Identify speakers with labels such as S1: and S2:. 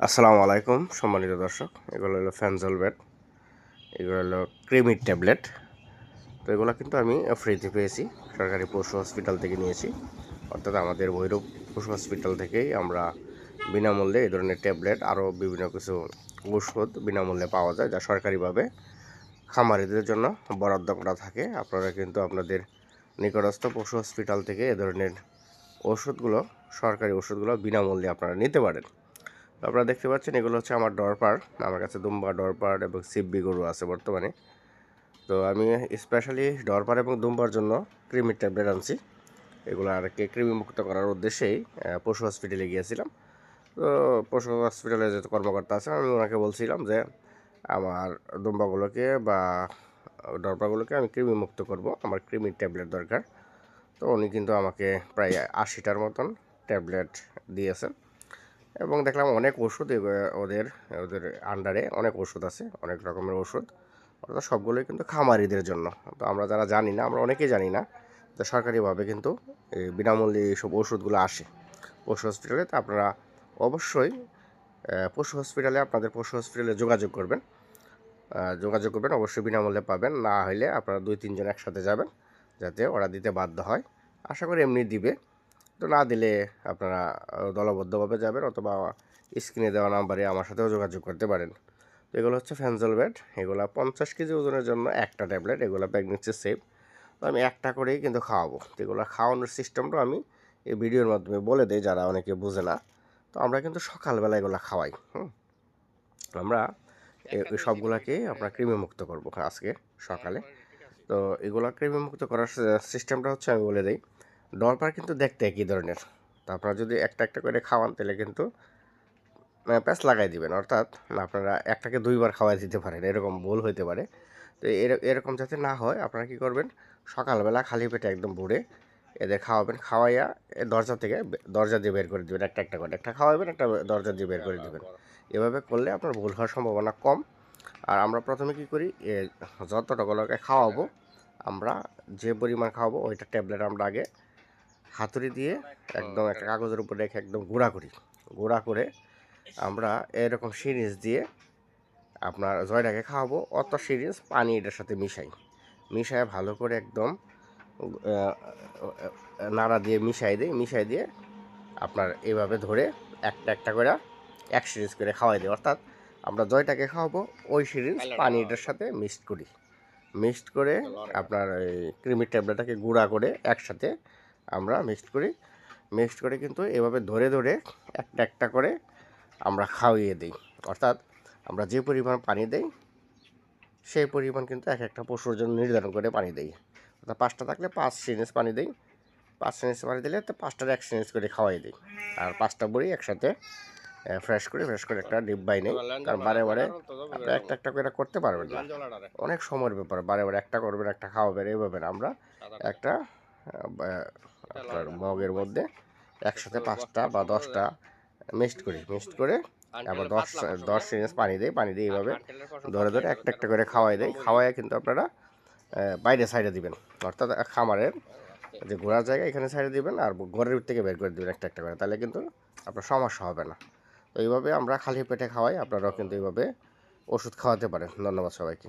S1: আসসালামু আলাইকুম, সম্মানিত দর্শক। এগুলো হলো ফ্যানজল বেড এগুলো হলো ক্রিমির ট্যাবলেট তো এগুলো কিন্তু আমি ফ্রিতে পেয়েছি, সরকারি পশু হসপিটাল থেকে নিয়েছি। অর্থাৎ আমাদের ভৈরব পশু হসপিটাল থেকেই আমরা বিনামূল্যে এই ধরনের ট্যাবলেট আরও বিভিন্ন কিছু ওষুধ বিনামূল্যে পাওয়া যায়, যা সরকারিভাবে খামারিদের জন্য বরাদ্দ করা থাকে। আপনারা কিন্তু আপনাদের নিকটস্থ পশু হসপিটাল থেকে এ ধরনের ওষুধগুলো সরকারি ওষুধগুলো বিনামূল্যে আপনারা নিতে পারেন। আপনারা দেখতে পাচ্ছেন, এগুলো হচ্ছে আমার ডরপার আমার কাছে দুম্বা ডরপার এবং সিব্বি গরু আছে বর্তমানে। তো আমি স্পেশালি ডরপার এবং দুম্বার জন্য ক্রিমির ট্যাবলেট আনছি। এগুলো আর কি কৃমি মুক্ত করার উদ্দেশ্যেই পশু হসপিটালে গিয়েছিলাম। তো পশু হসপিটালে যে কর্মকর্তা আছে আমি ওনাকে বলছিলাম যে, আমার দুম্বাগুলোকে বা ডরপাগুলোকে আমি কৃমি মুক্ত করব। আমার কৃমির ট্যাবলেট দরকার। তো উনি কিন্তু আমাকে প্রায় আশিটার মতন ট্যাবলেট দিয়েছেন। এবং দেখলাম অনেক ওষুধ ওদের ওদের আন্ডারে অনেক ওষুধ আছে, অনেক রকমের ওষুধ। অর্থাৎ সবগুলোই কিন্তু খামারিদের জন্য। তো আমরা যারা জানি না, আমরা অনেকেই জানি না, তো সরকারিভাবে কিন্তু বিনামূল্যে এইসব ওষুধগুলো আসে। পশু হসপিটালে তো আপনারা অবশ্যই পশু হসপিটালে আপনাদের পশু হসপিটালে যোগাযোগ করবেন। যোগাযোগ করবেন, অবশ্যই বিনামূল্যে পাবেন। না হলে আপনারা দুই তিনজন একসাথে যাবেন, যাতে ওরা দিতে বাধ্য হয়। আশা করি এমনি দিবে। তো না দিলে আপনারা দলবদ্ধভাবে যাবেন অথবা স্ক্রিনে দেওয়া নাম্বারে আমার সাথেও যোগাযোগ করতে পারেন। তো এগুলো হচ্ছে ফ্যানজল বেড এগুলো পঞ্চাশ কেজি ওজনের জন্য একটা ট্যাবলেট, এগুলো প্রেগনেন্সি সেফ। তো আমি একটা করেই কিন্তু খাওয়াবো। তো এগুলো খাওয়ানোর সিস্টেমটা আমি এই ভিডিওর মাধ্যমে বলে দিই, যারা অনেকে বোঝে না। তো আমরা কিন্তু সকালবেলা এগুলো খাওয়াই, হুম। আমরা সবগুলাকে আমরা কৃমিমুক্ত করব আজকে সকালে। তো এগুলো কৃমিমুক্ত করার সিস্টেমটা হচ্ছে আমি বলে দিই ডরপার কিন্তু দেখতে একই ধরনের। তো আপনারা যদি একটা একটা করে খাওয়ান তাহলে কিন্তু আহ, প্যাঁচ লাগাই দিবেন। অর্থাৎ আপনারা একটাকে দুইবার খাওয়াই দিতে পারেন এরকম ভুল হইতে পারে। তো এর- এরকম যাতে না হয় আপনারা কি করবেন সকালবেলা খালি পেটে একদম ভরে এদের খাওয়াবেন খাওয়াইয়া এ দরজা থেকে দরজা দিয়ে বের করে দিবেন একটা একটা করে। একটা খাওয়াবেন একটা দরজা দিয়ে বের করে দিবেন। এভাবে করলে আপনার ভুল হওয়ার সম্ভাবনা কম। আর আমরা প্রথমে কি করি এ, যতটুকুলোকে খাওয়াবো আমরা যে পরিমাণ খাওয়াবো ওইটা ট্যাবলেট আমরা আগে হাতুড়ি দিয়ে একদম একটা কাগজের উপর রেখে একদম গুঁড়া করি। গুঁড়া করে আমরা এরকম সিরিঞ্জ দিয়ে আপনার জয়টাকে খাওয়াবো। অত সিরিঞ্জ পানি এটার সাথে মিশাই। মিশায় ভালো করে একদম নাড়া দিয়ে মিশাই দিই। মিশাই দিয়ে আপনার এভাবে ধরে একটা একটা করে এক সিরিজ করে খাওয়াই দিই। অর্থাৎ আমরা জয়টাকে খাওয়াবো ওই সিরিঞ্জ পানি এটার সাথে মিক্সড করি। মিক্সড করে আপনার এই ক্রিমির ট্যাবলেটটাকে গুঁড়া করে একসাথে আমরা মিক্সড করি। মিক্সড করে কিন্তু এভাবে ধরে ধরে একটা একটা করে আমরা খাওয়িয়ে দিই। অর্থাৎ আমরা যে পরিমাণ পানি দেই, সেই পরিমাণ কিন্তু এক একটা পশুর জন্য নির্ধারণ করে পানি দেই। অর্থাৎ পাঁচটা থাকলে পাঁচ সিরিজ পানি দেই। পাঁচ সিরিজ পানি দিলে তো পাঁচটার এক সিরিজ করে খাওয়াই দিই। আর পাঁচটা বড়ি একসাথে ফ্রেশ করে ফ্রেশ করে একটা ডিব্বাই নেই। কারণ বারে বারে একটা একটা করে করতে পারবেন না। অনেক সময়ের ব্যাপার, বারে বারে একটা করবেন, একটা খাওয়াবেন এইভাবে আমরা একটা আপনার মগের মধ্যে একসাথে পাঁচটা বা দশটা মিক্সড করি মিক্সড করে আবার দশ দশ সিরিজ পানি দিই পানি দিয়ে এইভাবে ধরে ধরে একটা একটা করে খাওয়াই দেয় খাওয়াইয়া কিন্তু আপনারা বাইরে সাইডে দিবেন। অর্থাৎ খামারের যে ঘোরার জায়গা এখানে সাইডে দিবেন আর ঘরের থেকে বের করে দিবেন একটা একটা করে। তাহলে কিন্তু আপনার সমস্যা হবে না। তো এইভাবে আমরা খালি পেটে খাওয়াই আপনারাও কিন্তু এইভাবে ওষুধ খাওয়াতে পারেন। ধন্যবাদ সবাইকে।